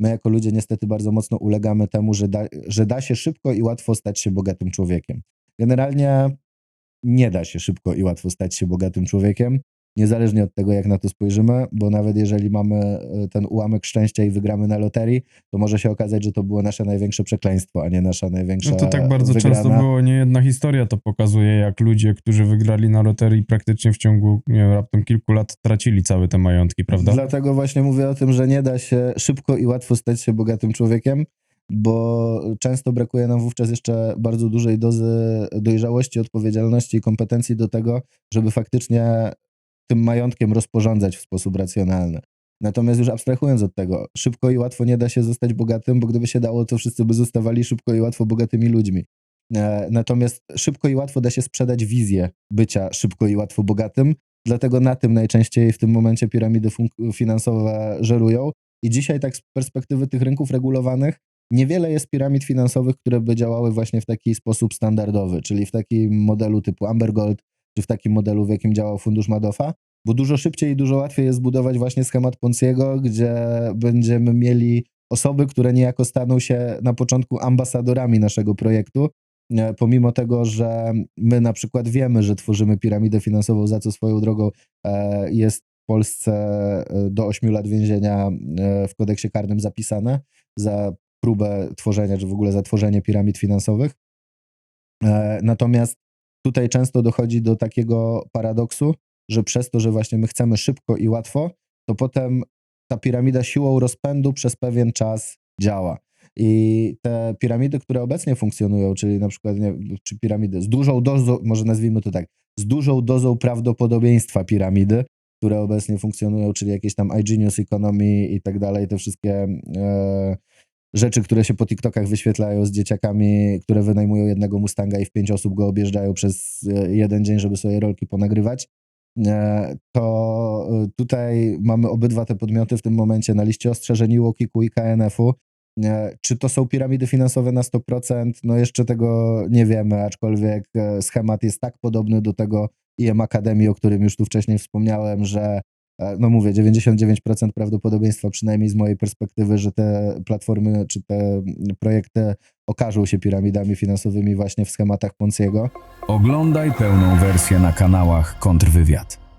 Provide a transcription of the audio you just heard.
my jako ludzie niestety bardzo mocno ulegamy temu, że da, że da się szybko i łatwo stać się bogatym człowiekiem. Generalnie nie da się szybko i łatwo stać się bogatym człowiekiem, niezależnie od tego, jak na to spojrzymy, bo nawet jeżeli mamy e, ten ułamek szczęścia i wygramy na loterii, to może się okazać, że to było nasze największe przekleństwo, a nie nasza największa No to tak bardzo wygrana. często było, nie jedna historia to pokazuje, jak ludzie, którzy wygrali na loterii praktycznie w ciągu, nie wiem, raptem kilku lat tracili całe te majątki, prawda? Dlatego właśnie mówię o tym, że nie da się szybko i łatwo stać się bogatym człowiekiem, bo często brakuje nam wówczas jeszcze bardzo dużej dozy dojrzałości, odpowiedzialności i kompetencji do tego, żeby faktycznie tym majątkiem rozporządzać w sposób racjonalny. Natomiast już abstrahując od tego, szybko i łatwo nie da się zostać bogatym, bo gdyby się dało, to wszyscy by zostawali szybko i łatwo bogatymi ludźmi. E, Natomiast szybko i łatwo da się sprzedać wizję bycia szybko i łatwo bogatym, dlatego na tym najczęściej w tym momencie piramidy finansowe żerują. I dzisiaj tak z perspektywy tych rynków regulowanych, niewiele jest piramid finansowych, które by działały właśnie w taki sposób standardowy, czyli w takim modelu typu Amber Gold, czy w takim modelu, w jakim działał fundusz Madoffa, bo dużo szybciej i dużo łatwiej jest zbudować właśnie schemat Ponciego, gdzie będziemy mieli osoby, które niejako staną się na początku ambasadorami naszego projektu, e, pomimo tego, że my na przykład wiemy, że tworzymy piramidę finansową, za co swoją drogą e, jest w Polsce e, do 8 lat więzienia w kodeksie karnym zapisane za próbę tworzenia, czy w ogóle za tworzenie piramid finansowych. Natomiast tutaj często dochodzi do takiego paradoksu, że przez to, że właśnie my chcemy szybko i łatwo, to potem ta piramida siłą rozpędu przez pewien czas działa. I te piramidy, które obecnie funkcjonują, czyli na przykład nie, czy piramidy z dużą dozą, może nazwijmy to tak, z dużą dozą prawdopodobieństwa piramidy, które obecnie funkcjonują, czyli jakieś tam iGenius Economy i tak dalej, te wszystkie e, rzeczy, które się po TikTokach wyświetlają z dzieciakami, które wynajmują jednego Mustanga i w pięć osób go objeżdżają przez e, jeden dzień, żeby sobie rolki ponagrywać. E, To e, tutaj mamy obydwa te podmioty w tym momencie na liście ostrzeżeń UOKiK-u i KNF-u. Czy to są piramidy finansowe na 100%? No jeszcze tego nie wiemy, aczkolwiek schemat jest tak podobny do tego IM Akademii, o którym już tu wcześniej wspomniałem, że no mówię, 99% prawdopodobieństwa, przynajmniej z mojej perspektywy, że te platformy czy te projekty okażą się piramidami finansowymi właśnie w schematach Ponciego. Oglądaj pełną wersję na kanałach Kontrwywiad.